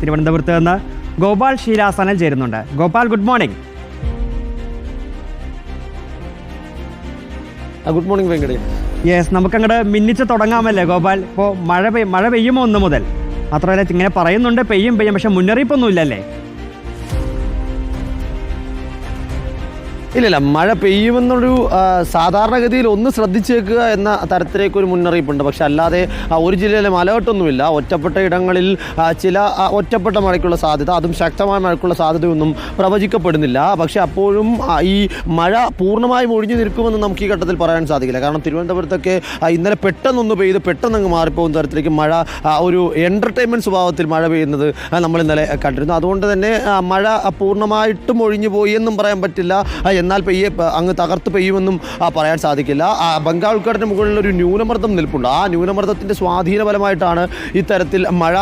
തിരുവനന്തപുരത്ത് നിന്ന് ഗോപാൽ ശീലാസനൽ ചേരുന്നുണ്ട്. Gopal good morning good morning Venkatesh. Yes നമുക്കങ്ങോട്ട് മിന്നിച്ച് തുടങ്ങാമല്ലേ ഗോപാൽ? ഇപ്പോൾ മഴ പെയ് മഴ പെയ്യുമോ ഒന്ന് മുതൽ? മാത്രമല്ല ഇങ്ങനെ പറയുന്നുണ്ട് പെയ്യും പെയ്യും പക്ഷെ മുന്നറിയിപ്പൊന്നും ഇല്ലല്ലേ ഇല്ലില്ല മഴ പെയ്യുമെന്നൊരു സാധാരണഗതിയിൽ ഒന്ന് ശ്രദ്ധിച്ചേക്കുക എന്ന തരത്തിലേക്ക് ഒരു മുന്നറിയിപ്പുണ്ട്. പക്ഷെ അല്ലാതെ ഒരു ജില്ലയിലെ മലവട്ടൊന്നുമില്ല ഒറ്റപ്പെട്ട ഇടങ്ങളിൽ ചില ഒറ്റപ്പെട്ട മഴയ്ക്കുള്ള സാധ്യത അതും ശക്തമായ മഴയ്ക്കുള്ള സാധ്യതയൊന്നും പ്രവചിക്കപ്പെടുന്നില്ല. പക്ഷെ അപ്പോഴും ഈ മഴ പൂർണമായും ഒഴിഞ്ഞു നിൽക്കുമെന്ന് നമുക്ക് ഈ ഘട്ടത്തിൽ പറയാൻ സാധിക്കില്ല. കാരണം തിരുവനന്തപുരത്തൊക്കെ ഇന്നലെ പെട്ടെന്നൊന്ന് പെയ്ത് പെട്ടെന്നങ്ങ് മാറിപ്പോകുന്ന തരത്തിലേക്ക് മഴ ഒരു എന്റർടൈൻമെന്റ് സ്വഭാവത്തിൽ മഴ പെയ്യുന്നത് നമ്മൾ ഇന്നലെ കണ്ടിരുന്നു. അതുകൊണ്ട് തന്നെ മഴ പൂർണമായിട്ടും ഒഴിഞ്ഞു പോയി എന്നും പറയാൻ പറ്റില്ല എന്നാൽ പെയ്യെ അങ്ങ് തകർത്ത് പെയ്യുമെന്നും പറയാൻ സാധിക്കില്ല. ബംഗാൾ ഉൾക്കടലിന് മുകളിൽ ഒരു ന്യൂനമർദ്ദം നിൽപ്പുണ്ട്. ആ ന്യൂനമർദ്ദത്തിന്റെ സ്വാധീന ഫലമായിട്ടാണ് ഇത്തരത്തിൽ മഴ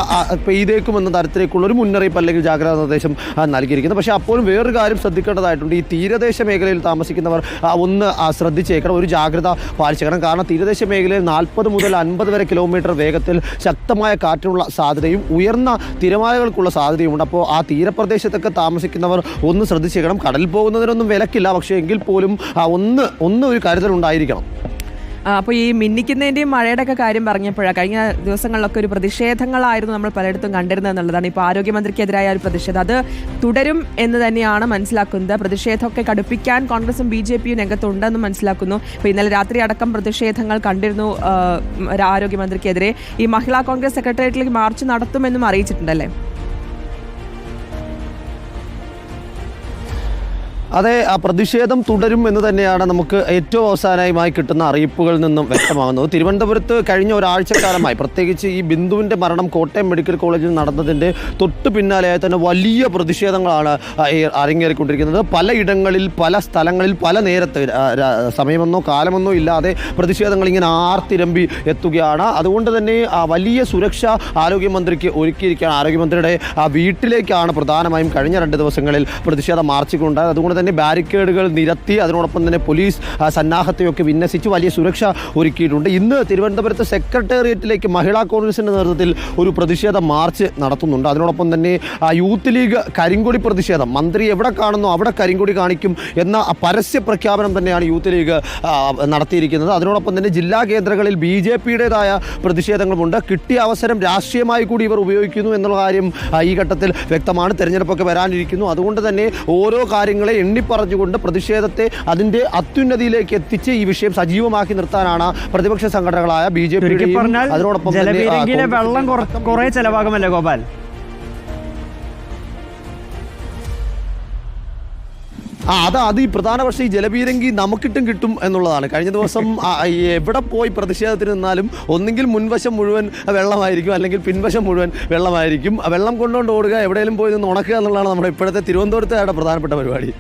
പെയ്തേക്കുമെന്ന തരത്തിലേക്കുള്ള ഒരു മുന്നറിയിപ്പ് അല്ലെങ്കിൽ ജാഗ്രതാ നിർദ്ദേശം നൽകിയിരിക്കുന്നത്. പക്ഷേ അപ്പോഴും വേറൊരു കാര്യം ശ്രദ്ധിക്കേണ്ടതായിട്ടുണ്ട്. ഈ തീരദേശ മേഖലയിൽ താമസിക്കുന്നവർ ഒന്ന് ശ്രദ്ധിച്ചേക്കണം. ഒരു ജാഗ്രത പാലിച്ചേക്കണം. കാരണം തീരദേശ മേഖലയിൽ നാൽപ്പത് മുതൽ അൻപത് വരെ കിലോമീറ്റർ വേഗത്തിൽ ശക്തമായ കാറ്റിനുള്ള സാധ്യതയും ഉയർന്ന തിരമാലകൾക്കുള്ള സാധ്യതയുമുണ്ട്. അപ്പോൾ ആ തീരപ്രദേശത്തൊക്കെ താമസിക്കുന്നവർ ഒന്ന് ശ്രദ്ധിച്ചേക്കണം. കടലിൽ പോകുന്നതിനൊന്നും വിലക്കില്ല. പക്ഷേ എങ്കിൽ പോലും ഒന്ന് ഒന്ന് ഒരു കരുതലുണ്ടായിരിക്കണം അപ്പോൾ ഈ മിന്നിക്കുന്നതിന്റെയും മഴയുടെ ഒക്കെ കാര്യം പറഞ്ഞപ്പോഴാണ് കഴിഞ്ഞ ദിവസങ്ങളിലൊക്കെ ഒരു പ്രതിഷേധങ്ങളായിരുന്നു നമ്മൾ പലയിടത്തും കണ്ടിരുന്നത് എന്നുള്ളതാണ്. ഇപ്പോൾ ആരോഗ്യമന്ത്രിക്കെതിരായ ഒരു പ്രതിഷേധം. അത് തുടരും എന്ന് തന്നെയാണ് മനസ്സിലാക്കുന്നത്. പ്രതിഷേധമൊക്കെ കടുപ്പിക്കാൻ കോൺഗ്രസും ബി ജെ പിയും രംഗത്തുണ്ടെന്ന് മനസ്സിലാക്കുന്നു. ഇപ്പോൾ ഇന്നലെ രാത്രി അടക്കം പ്രതിഷേധങ്ങൾ കണ്ടിരുന്നു ആരോഗ്യമന്ത്രിക്കെതിരെ. ഈ മഹിളാ കോൺഗ്രസ് സെക്രട്ടേറിയറ്റിലേക്ക് മാർച്ച് നടത്തുമെന്നും അറിയിച്ചിട്ടുണ്ടല്ലേ? അതെ ആ പ്രതിഷേധം തുടരും എന്ന് തന്നെയാണ് നമുക്ക് ഏറ്റവും അവസാനമായി കിട്ടുന്ന അറിയിപ്പുകളിൽ നിന്നും വ്യക്തമാകുന്നത്. തിരുവനന്തപുരത്ത് കഴിഞ്ഞ ഒരാഴ്ചക്കാലമായി പ്രത്യേകിച്ച് ഈ ബിന്ദുവിന്റെ മരണം കോട്ടയം മെഡിക്കൽ കോളേജിൽ നടന്നതിന്റെ തൊട്ട് പിന്നാലെയായി തന്നെ വലിയ പ്രതിഷേധങ്ങളാണ് അരങ്ങേറിക്കൊണ്ടിരിക്കുന്നത്. പലയിടങ്ങളിൽ പല സ്ഥലങ്ങളിൽ പല നേരത്ത് സമയമെന്നോ കാലമെന്നോ ഇല്ലാതെ പ്രതിഷേധങ്ങൾ ഇങ്ങനെ ആർത്തിരമ്പി എത്തുകയാണ്. അതുകൊണ്ട് തന്നെ ആ, വലിയ സുരക്ഷ ആരോഗ്യമന്ത്രിക്ക് ഒരുക്കിയിരിക്കുകയാണ്. ആരോഗ്യമന്ത്രിയുടെ വീട്ടിലേക്കാണ് പ്രധാനമായും കഴിഞ്ഞ രണ്ട് ദിവസങ്ങളിൽ പ്രതിഷേധം മാർച്ചുകൾ ഉണ്ടായത് അതുകൊണ്ട് തന്നെ ബാരിക്കേഡുകൾ നിരത്തി അതിനോടൊപ്പം തന്നെ പോലീസ് സന്നാഹത്തെയൊക്കെ വിന്യസിച്ച് വലിയ സുരക്ഷ ഒരുക്കിയിട്ടുണ്ട്. ഇന്ന് തിരുവനന്തപുരത്ത് സെക്രട്ടേറിയറ്റിലേക്ക് മഹിളാ കോൺഗ്രസിന്റെ നേതൃത്വത്തിൽ ഒരു പ്രതിഷേധ മാർച്ച് നടത്തുന്നുണ്ട്. അതിനോടൊപ്പം തന്നെ യൂത്ത് ലീഗ് കരിങ്കൊടി പ്രതിഷേധം. മന്ത്രി എവിടെ കാണുന്നു അവിടെ കരിങ്കൊടി കാണിക്കും എന്ന പരസ്യ പ്രഖ്യാപനം തന്നെയാണ് യൂത്ത് ലീഗ് നടത്തിയിരിക്കുന്നത്. അതിനോടൊപ്പം തന്നെ ജില്ലാ കേന്ദ്രങ്ങളിൽ ബി ജെ പിയുടേതായ പ്രതിഷേധങ്ങളുമുണ്ട്. കിട്ടിയ അവസരം രാഷ്ട്രീയമായി കൂടി ഇവർ ഉപയോഗിക്കുന്നു എന്നുള്ള കാര്യം ഈ ഘട്ടത്തിൽ വ്യക്തമാണ്. തെരഞ്ഞെടുപ്പൊക്കെ വരാനിരിക്കുന്നു. അതുകൊണ്ട് തന്നെ ഓരോ കാര്യങ്ങളെ എണ്ണിപ്പറഞ്ഞുകൊണ്ട് പ്രതിഷേധത്തെ അതിന്റെ അത്യുന്നതിയിലേക്ക് എത്തിച്ച് ഈ വിഷയം സജീവമാക്കി നിർത്താനാണ് പ്രതിപക്ഷ സംഘടനകളായ ബി ജെ പി അതിനോടൊപ്പം വെള്ളം കുറ- കുറേ ചെലവാകുമല്ലേ ഗോപാൽ. ആ അത് അത് ഈ പ്രധാന പക്ഷേ ഈ ജലപീരങ്കി നമുക്കിട്ടും കിട്ടും എന്നുള്ളതാണ്. കഴിഞ്ഞ ദിവസം എവിടെ പോയി പ്രതിഷേധത്തിന് നിന്നാലും ഒന്നെങ്കിൽ മുൻവശം മുഴുവൻ വെള്ളമായിരിക്കും അല്ലെങ്കിൽ പിൻവശം മുഴുവൻ വെള്ളമായിരിക്കും. വെള്ളം കൊണ്ടുകൊണ്ട് ഓടുക എവിടെയെങ്കിലും പോയി നിന്ന് ഉണക്കുക എന്നുള്ളതാണ് നമ്മുടെ ഇപ്പോഴത്തെ തിരുവനന്തപുരത്തെ പ്രധാനപ്പെട്ട പരിപാടി.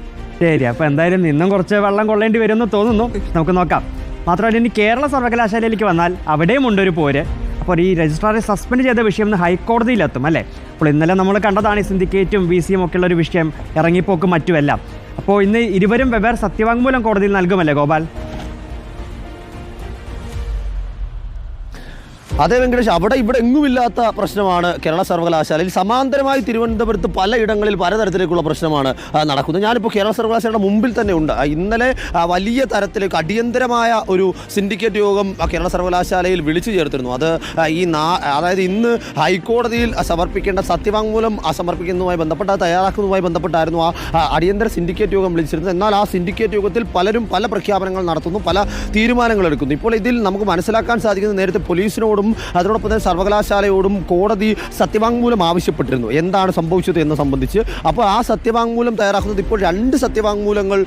ശരി അപ്പോൾ എന്തായാലും നിന്നും കുറച്ച് വെള്ളം കൊള്ളേണ്ടി വരുമെന്ന് തോന്നുന്നു. നമുക്ക് നോക്കാം. മാത്രമല്ല ഇനി കേരള സർവകലാശാലയിലേക്ക് വന്നാൽ അവിടെയും ഉണ്ടൊരു പോര്. അപ്പോൾ ഈ രജിസ്ട്രാറെ സസ്പെൻഡ് ചെയ്ത വിഷയം ഇന്ന് ഹൈക്കോടതിയിലെത്തും അല്ലേ? അപ്പോൾ ഇന്നലെ നമ്മൾ കണ്ടതാണ് ഈ സിൻഡിക്കേറ്റും വി സിയും ഒക്കെയുള്ള ഒരു വിഷയം ഇറങ്ങിപ്പോക്കും മറ്റുമെല്ലാം. അപ്പോൾ ഇന്ന് ഇരുവരും വെവ്വേറെ സത്യവാങ്മൂലം കോടതിയിൽ നൽകുമല്ലേ ഗോപാൽ? അതേ വെങ്കടേഷ് അവിടെ ഇവിടെ എങ്ങുമില്ലാത്ത പ്രശ്നമാണ് കേരള സർവകലാശാലയിൽ സമാന്തരമായി തിരുവനന്തപുരത്ത് പലയിടങ്ങളിൽ പലതരത്തിലേക്കുള്ള പ്രശ്നമാണ് നടക്കുന്നത്. ഞാനിപ്പോൾ കേരള സർവകലാശാലയുടെ മുമ്പിൽ തന്നെ ഉണ്ട്. ഇന്നലെ വലിയ തരത്തിലേക്ക് അടിയന്തരമായ ഒരു സിൻഡിക്കേറ്റ് യോഗം കേരള സർവകലാശാലയിൽ വിളിച്ചു ചേർത്തിരുന്നു. അത് ഈ നാ അതായത് ഇന്ന് ഹൈക്കോടതിയിൽ സമർപ്പിക്കേണ്ട സത്യവാങ്മൂലം സമർപ്പിക്കുന്നതുമായി ബന്ധപ്പെട്ട് തയ്യാറാക്കുന്നതുമായി ബന്ധപ്പെട്ടായിരുന്നു ആ, അടിയന്തര സിൻഡിക്കേറ്റ് യോഗം വിളിച്ചിരുന്നത്. എന്നാൽ ആ സിൻഡിക്കേറ്റ് യോഗത്തിൽ പലരും പല പ്രഖ്യാപനങ്ങൾ നടത്തുന്നു പല തീരുമാനങ്ങൾ എടുക്കുന്നു. ഇപ്പോൾ ഇതിൽ നമുക്ക് മനസ്സിലാക്കാൻ സാധിക്കുന്നത് നേരത്തെ പോലീസിനോടും അതിനോടൊപ്പം തന്നെ സർവകലാശാലയോടും കോടതി സത്യവാങ്മൂലം ആവശ്യപ്പെട്ടിരുന്നു. എന്താണ് സംഭവിച്ചത് എന്ന് സംബന്ധിച്ച്? അപ്പോൾ ആ സത്യവാങ്മൂലം തയ്യാറാക്കുന്നത് ഇപ്പോൾ രണ്ട് സത്യവാങ്മൂലങ്ങൾ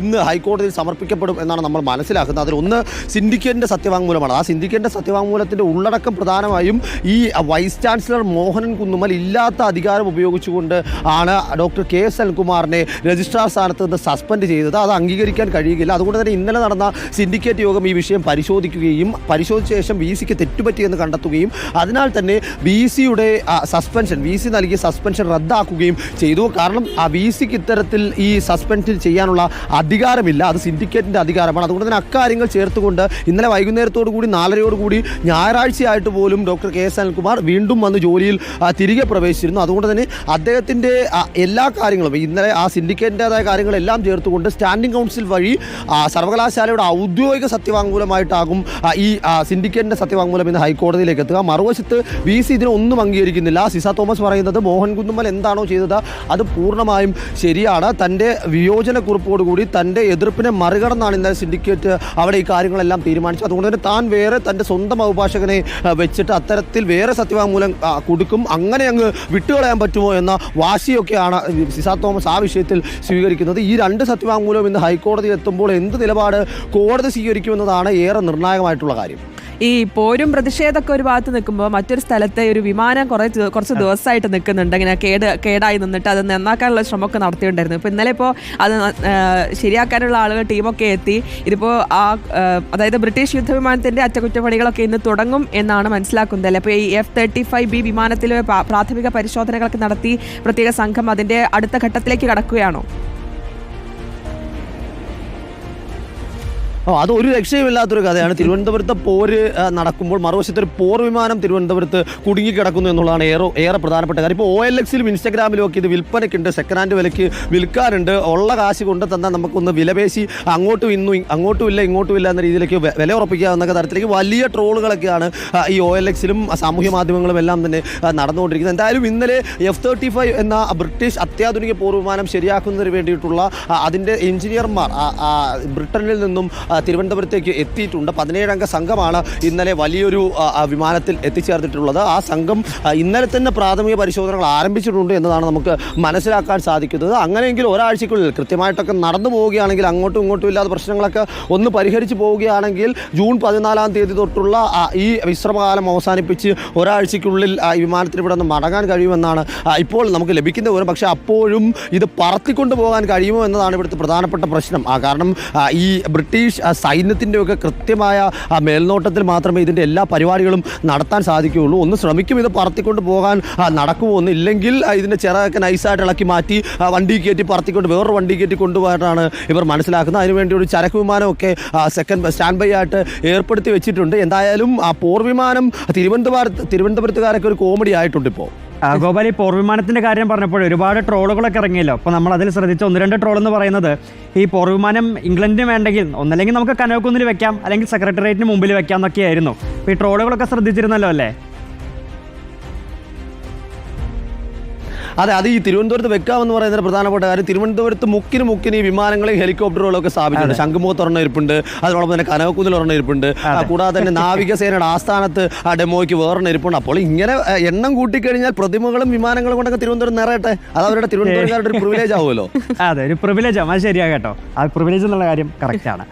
ഇന്ന് ഹൈക്കോടതിയിൽ സമർപ്പിക്കപ്പെടും എന്നാണ് നമ്മൾ മനസ്സിലാക്കുന്നത്. അതിലൊന്ന് സിൻഡിക്കേറ്റിന്റെ സത്യവാങ്മൂലമാണ്. ആ സിൻഡിക്കേറ്റിന്റെ സത്യവാങ്മൂലത്തിന്റെ ഉള്ളടക്കം പ്രധാനമായും ഈ വൈസ് ചാൻസലർ മോഹനൻ കുന്നുമൽ ഇല്ലാത്ത അധികാരം ഉപയോഗിച്ചുകൊണ്ട് ആണ് ഡോക്ടർ കെ എസ് അൽകുമാറിനെ രജിസ്ട്രാർ സ്ഥാനത്ത് നിന്ന് സസ്പെൻഡ് ചെയ്തത്. അത് അംഗീകരിക്കാൻ കഴിയുകയില്ല. അതുകൊണ്ട് തന്നെ ഇന്നലെ നടന്ന സിൻഡിക്കേറ്റ് യോഗം ഈ വിഷയം പരിശോധിക്കുകയും പരിശോധിച്ച ശേഷം വി സിക്ക് തെറ്റുപറ്റി പറ്റിയെന്ന് കണ്ടെത്തുകയും അതിനാൽ തന്നെ വി സിയുടെ സസ്പെൻഷൻ വി സി നൽകിയ സസ്പെൻഷൻ റദ്ദാക്കുകയും ചെയ്തു. കാരണം ആ വി സിക്ക് ഇത്തരത്തിൽ ഈ സസ്പെൻഷൻ ചെയ്യാനുള്ള അധികാരമില്ല. അത് സിൻഡിക്കേറ്റിന്റെ അധികാരമാണ്. അതുകൊണ്ട് തന്നെ അക്കാര്യങ്ങൾ ചേർത്തുകൊണ്ട് ഇന്നലെ വൈകുന്നേരത്തോടു കൂടി നാലരയോട് കൂടി ഞായറാഴ്ചയായിട്ട് പോലും ഡോക്ടർ കെ എസ് അനിൽകുമാർ വീണ്ടും വന്ന് ജോലിയിൽ തിരികെ പ്രവേശിച്ചിരുന്നു. അതുകൊണ്ട് തന്നെ അദ്ദേഹത്തിന്റെ എല്ലാ കാര്യങ്ങളും ഇന്നലെ ആ സിൻഡിക്കേറ്റിന്റെതായ കാര്യങ്ങളെല്ലാം ചേർത്തുകൊണ്ട് സ്റ്റാൻഡിംഗ് കൗൺസിൽ വഴി സർവകലാശാലയുടെ ഔദ്യോഗിക സത്യവാങ്മൂലമായിട്ടാകും ഈ സിൻഡിക്കേറ്റിന്റെ സത്യവാങ്മൂലം ഇന്ന് ഹൈക്കോടതിയിലേക്ക് എത്തുക. മറുവശത്ത് വി സി ഇതിനൊന്നും അംഗീകരിക്കുന്നില്ല. സിസ തോമസ് പറയുന്നത് മോഹൻ കുന്നുമ്മൽ എന്താണോ ചെയ്തത് അത് പൂർണമായും ശരിയാണ്. തന്റെ വിയോജനക്കുറിപ്പോടുകൂടി തന്റെ എതിർപ്പിനെ മറികടന്നാണ് ഇന്നലെ സിൻഡിക്കേറ്റ് അവിടെ ഈ കാര്യങ്ങളെല്ലാം തീരുമാനിച്ചത്. അതുകൊണ്ട് തന്നെ താൻ വേറെ തന്റെ സ്വന്തം അഭിഭാഷകനെ വെച്ചിട്ട് അത്തരത്തിൽ വേറെ സത്യവാങ്മൂലം കൊടുക്കും. അങ്ങനെ അങ്ങ് വിട്ടുകളയാൻ പറ്റുമോ എന്ന വാശിയൊക്കെയാണ് സിസ തോമസ് ആ വിഷയത്തിൽ സ്വീകരിക്കുന്നത്. ഈ രണ്ട് സത്യവാങ്മൂലം ഇന്ന് ഹൈക്കോടതിയിൽ എത്തുമ്പോൾ എന്ത് നിലപാട് കോടതി സ്വീകരിക്കുമെന്നതാണ് ഏറെ നിർണായകമായിട്ടുള്ള കാര്യം. ഈ പോരും പ്രതിഷേധമൊക്കെ ഒരു ഭാഗത്ത് നിൽക്കുമ്പോൾ മറ്റൊരു സ്ഥലത്തെ ഒരു വിമാനം കുറേ കുറച്ച് ദിവസമായിട്ട് നിൽക്കുന്നുണ്ട്. ഇങ്ങനെ കേട് കേടായി നിന്നിട്ട് അത് നന്നാക്കാനുള്ള ശ്രമമൊക്കെ നടത്തിയിട്ടുണ്ടായിരുന്നു. ഇപ്പോൾ ഇന്നലെ ഇപ്പോൾ അത് ശരിയാക്കാനുള്ള ആളുകൾ ടീമൊക്കെ എത്തി. ഇതിപ്പോൾ ആ, അതായത് ബ്രിട്ടീഷ് യുദ്ധവിമാനത്തിന്റെ അറ്റകുറ്റപ്പണികളൊക്കെ ഇന്ന് തുടങ്ങും എന്നാണ് മനസ്സിലാക്കുന്നത് അല്ലേ? അപ്പോൾ ഈ എഫ് തേർട്ടി ഫൈവ് ബി വിമാനത്തിലെ പ്രാഥമിക പരിശോധനകളൊക്കെ നടത്തി പ്രത്യേക സംഘം അതിന്റെ അടുത്ത ഘട്ടത്തിലേക്ക് കടക്കുകയാണോ? ഓ അത് ഒരു രക്ഷയുമില്ലാത്തൊരു കഥയാണ്. തിരുവനന്തപുരത്തെ പോര് നടക്കുമ്പോൾ മറുവശത്ത് ഒരു പോർ വിമാനം തിരുവനന്തപുരത്ത് കുടുങ്ങിക്കിടക്കുന്നു എന്നുള്ളതാണ് ഏറെ ഏറെ പ്രധാനപ്പെട്ട കാര്യം. ഇപ്പോൾ ഒ എൽ എക്സിലും ഇൻസ്റ്റാഗ്രാമിലും ഒക്കെ ഇത് വിൽപ്പനയ്ക്കുണ്ട്. സെക്കൻഡ് ഹാൻഡ് വിലയ്ക്ക് വിൽക്കാറുണ്ട്. ഉള്ള കാശ് കൊണ്ട് തന്നാൽ നമുക്കൊന്ന് വിലപേശി അങ്ങോട്ടും ഇന്നും അങ്ങോട്ടും ഇല്ല ഇങ്ങോട്ടും ഇല്ല എന്ന രീതിയിലേക്ക് വില ഉറപ്പിക്കാവുന്ന തരത്തിലേക്ക് വലിയ ട്രോളുകളൊക്കെയാണ് ഈ ഒ എൽ എക്സിലും സാമൂഹ്യ മാധ്യമങ്ങളും എല്ലാം തന്നെ നടന്നുകൊണ്ടിരിക്കുന്നത്. എന്തായാലും ഇന്നലെ എഫ് തേർട്ടി ഫൈവ് എന്ന ബ്രിട്ടീഷ് അത്യാധുനിക പോർവിമാനം ശരിയാക്കുന്നതിന് വേണ്ടിയിട്ടുള്ള അതിന്റെ എഞ്ചിനീയർമാർ ബ്രിട്ടനിൽ നിന്നും തിരുവനന്തപുരത്തേക്ക് എത്തിയിട്ടുണ്ട്. പതിനേഴംഗ സംഘമാണ് ഇന്നലെ വലിയൊരു വിമാനത്തിൽ എത്തിച്ചേർന്നിട്ടുള്ളത്. ആ സംഘം ഇന്നലെ തന്നെ പ്രാഥമിക പരിശോധനകൾ ആരംഭിച്ചിട്ടുണ്ട് എന്നതാണ് നമുക്ക് മനസ്സിലാക്കാൻ സാധിക്കുന്നത്. അങ്ങനെയെങ്കിൽ ഒരാഴ്ചക്കുള്ളിൽ കൃത്യമായിട്ടൊക്കെ നടന്നു പോവുകയാണെങ്കിൽ അങ്ങോട്ടും ഇങ്ങോട്ടും ഇല്ലാത്ത പ്രശ്നങ്ങളൊക്കെ ഒന്ന് പരിഹരിച്ച് പോവുകയാണെങ്കിൽ ജൂൺ പതിനാലാം തീയതി തൊട്ടുള്ള ഈ വിശ്രമകാലം അവസാനിപ്പിച്ച് ഒരാഴ്ചയ്ക്കുള്ളിൽ വിമാനത്തിൽ ഇവിടെ നിന്ന് മടങ്ങാൻ കഴിയുമെന്നാണ് ഇപ്പോൾ നമുക്ക് ലഭിക്കുന്ന വിവരം. പക്ഷേ അപ്പോഴും ഇത് പറത്തിക്കൊണ്ട് പോകാൻ കഴിയുമോ എന്നതാണ് ഇവിടുത്തെ പ്രധാനപ്പെട്ട പ്രശ്നം. കാരണം ഈ ബ്രിട്ടീഷ് ആ, സൈന്യത്തിന്റെയൊക്കെ കൃത്യമായ മേൽനോട്ടത്തിൽ മാത്രമേ ഇതിന്റെ എല്ലാ പരിപാടികളും നടത്താൻ സാധിക്കുകയുള്ളൂ. ഒന്ന് ശ്രമിക്കും ഇത് പറത്തിക്കൊണ്ട് പോകാൻ നടക്കുമോ ഒന്നും ഇല്ലെങ്കിൽ ഇതിന്റെ ചിറകൊക്കെ നൈസായിട്ട് ഇളക്കി മാറ്റി വണ്ടി കയറ്റി പറത്തിക്കൊണ്ട് വേറൊരു വണ്ടി കയറ്റി കൊണ്ടുപോയിട്ടാണ് ഇവർ മനസ്സിലാക്കുന്നത്. അതിനുവേണ്ടി ഒരു ചരക്ക് വിമാനമൊക്കെ സെക്കൻഡ് സ്റ്റാൻഡ് ബൈ ആയിട്ട് ഏർപ്പെടുത്തി വെച്ചിട്ടുണ്ട്. എന്തായാലും ആ പോർവിമാനം തിരുവനന്തപുരത്ത് തിരുവനന്തപുരത്തുകാരൊക്കെ ഒരു കോമഡി ആയിട്ടുണ്ട് ഇപ്പോൾ. ഗോപാൽ ഈ പോർവിമാനത്തിന്റെ കാര്യം പറഞ്ഞപ്പോൾ ഒരുപാട് ട്രോളുകളൊക്കെ ഇറങ്ങിയല്ലോ. അപ്പോൾ നമ്മൾ അതിൽ ശ്രദ്ധിച്ച ഒന്ന് രണ്ട് ട്രോൾ എന്ന് പറയുന്നത് ഈ പോർവിമാനം ഇംഗ്ലണ്ടിന് വേണ്ടെങ്കിൽ ഒന്നല്ലെങ്കിൽ നമുക്ക് കനോക്കുന്നിൽ വെക്കാം അല്ലെങ്കിൽ സെക്രട്ടേറിയറ്റിന് മുമ്പിൽ വെക്കാം എന്നൊക്കെയായിരുന്നു. ഈ ട്രോളുകളൊക്കെ ശ്രദ്ധിച്ചിരുന്നല്ലോ അല്ലേ? അതെ അത് ഈ തിരുവനന്തപുരത്ത് വെക്കാമെന്ന് പറയുന്നത് പ്രധാനപ്പെട്ട കാര്യം. തിരുവനന്തപുരത്ത് മുക്കിന് മുക്കിന് ഈ വിമാനങ്ങളും ഹെലികോപ്റ്ററുകളും ഒക്കെ സ്ഥാപിച്ചിട്ടുണ്ട് ശംഖുമുഖത്ത് ഒരെണ്ണം ഇരിപ്പുണ്ട്. അതോടൊപ്പം തന്നെ കനകക്കുന്നിൽ ഒരെണ്ണം ഇരിപ്പുണ്ട്. കൂടാതെ തന്നെ നാവികസേനയുടെ ആസ്ഥാനത്ത് ആ ഡെമോയ്ക്ക് വേറൊരെണ്ണം ഇരിപ്പുണ്ട്. അപ്പോൾ ഇങ്ങനെ എണ്ണം കൂട്ടിക്കഴിഞ്ഞാൽ പ്രതിമകളും വിമാനങ്ങളും കൊണ്ടൊക്കെ തിരുവനന്തപുരം നിറയട്ടെ? അത് അവരുടെ തിരുവനന്തപുരക്കാരുടെ ഒരു പ്രിവിലേജ് ആവുമല്ലോ. അതെ ഒരു പ്രിവിലേജ് അത് ശരിയാ കേട്ടോ. ആ പ്രിവിലേജ് എന്നുള്ള കാര്യം കറക്റ്റ് ആണ്.